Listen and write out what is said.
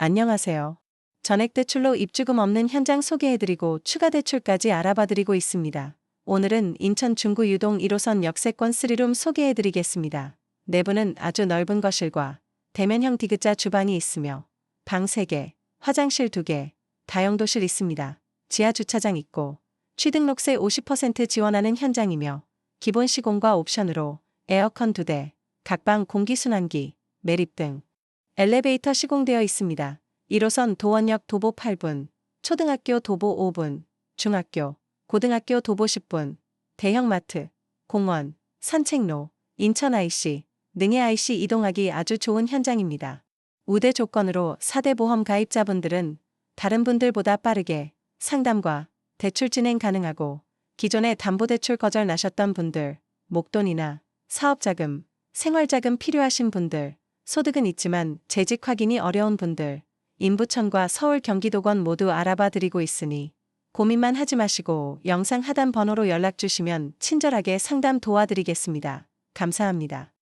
안녕하세요. 전액 대출로 입주금 없는 현장 소개해드리고 추가 대출까지 알아봐드리고 있습니다. 오늘은 인천 중구 유동 1호선 역세권 3룸 소개해드리겠습니다. 내부는 아주 넓은 거실과 대면형 디귿자 주방이 있으며 방 3개, 화장실 2개, 다용도실 있습니다. 지하 주차장 있고 취등록세 50% 지원하는 현장이며 기본 시공과 옵션으로 에어컨 2대, 각방 공기순환기, 매립 등 엘리베이터 시공되어 있습니다. 1호선 도원역 도보 8분, 초등학교 도보 5분, 중학교, 고등학교 도보 10분, 대형마트, 공원, 산책로, 인천 IC, 능해 IC 이동하기 아주 좋은 현장입니다. 우대 조건으로 4대 보험 가입자분들은 다른 분들보다 빠르게 상담과 대출 진행 가능하고 기존에 담보대출 거절 나셨던 분들, 목돈이나 사업자금, 생활자금 필요하신 분들, 소득은 있지만 재직 확인이 어려운 분들, 인부청과 서울 경기도권 모두 알아봐 드리고 있으니 고민만 하지 마시고 영상 하단 번호로 연락 주시면 친절하게 상담 도와드리겠습니다. 감사합니다.